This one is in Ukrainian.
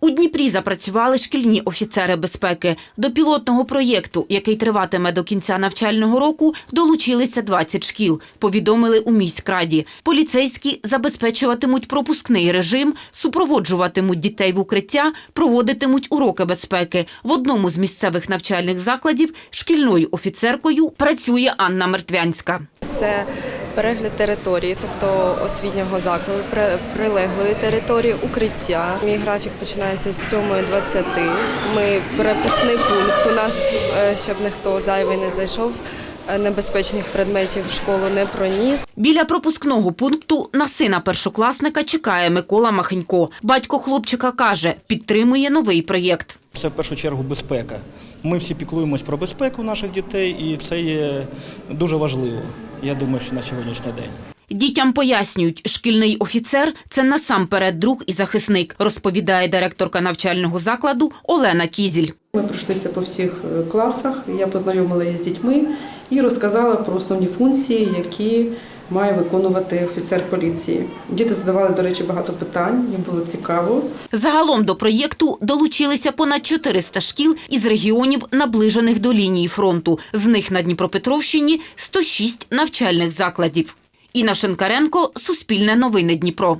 У Дніпрі запрацювали шкільні офіцери безпеки. До пілотного проєкту, який триватиме до кінця навчального року, долучилися 20 шкіл, повідомили у міськраді. Поліцейські забезпечуватимуть пропускний режим, супроводжуватимуть дітей в укриття, проводитимуть уроки безпеки. В одному з місцевих навчальних закладів шкільною офіцеркою працює Анна Мертвянська. Це перегляд території, тобто освітнього закладу, при- прилеглої території, укриття. Мій графік починається з 7.20. Ми перепускний пункт. У нас, е, щоб ніхто зайвий не зайшов, е, небезпечних предметів в школу не проніс. Біля пропускного пункту на сина першокласника чекає Микола Махенько. Батько хлопчика каже, підтримує новий проєкт. Це в першу чергу безпека. Ми всі піклуємось про безпеку наших дітей, і це є дуже важливо. Я думаю, що на сьогоднішній день. Дітям пояснюють, шкільний офіцер – це насамперед друг і захисник, розповідає директорка навчального закладу Олена Кізіль. Ми пройшлися по всіх е, класах. Я познайомила її з дітьми і розказала про основні функції, які має виконувати офіцер поліції. Діти задавали, до речі, багато питань. Їм було цікаво. Загалом до проєкту долучилися понад 400 шкіл із регіонів, наближених до лінії фронту. З них на Дніпропетровщині 106 навчальних закладів. Інна Шенкаренко, Суспільне новини Дніпро.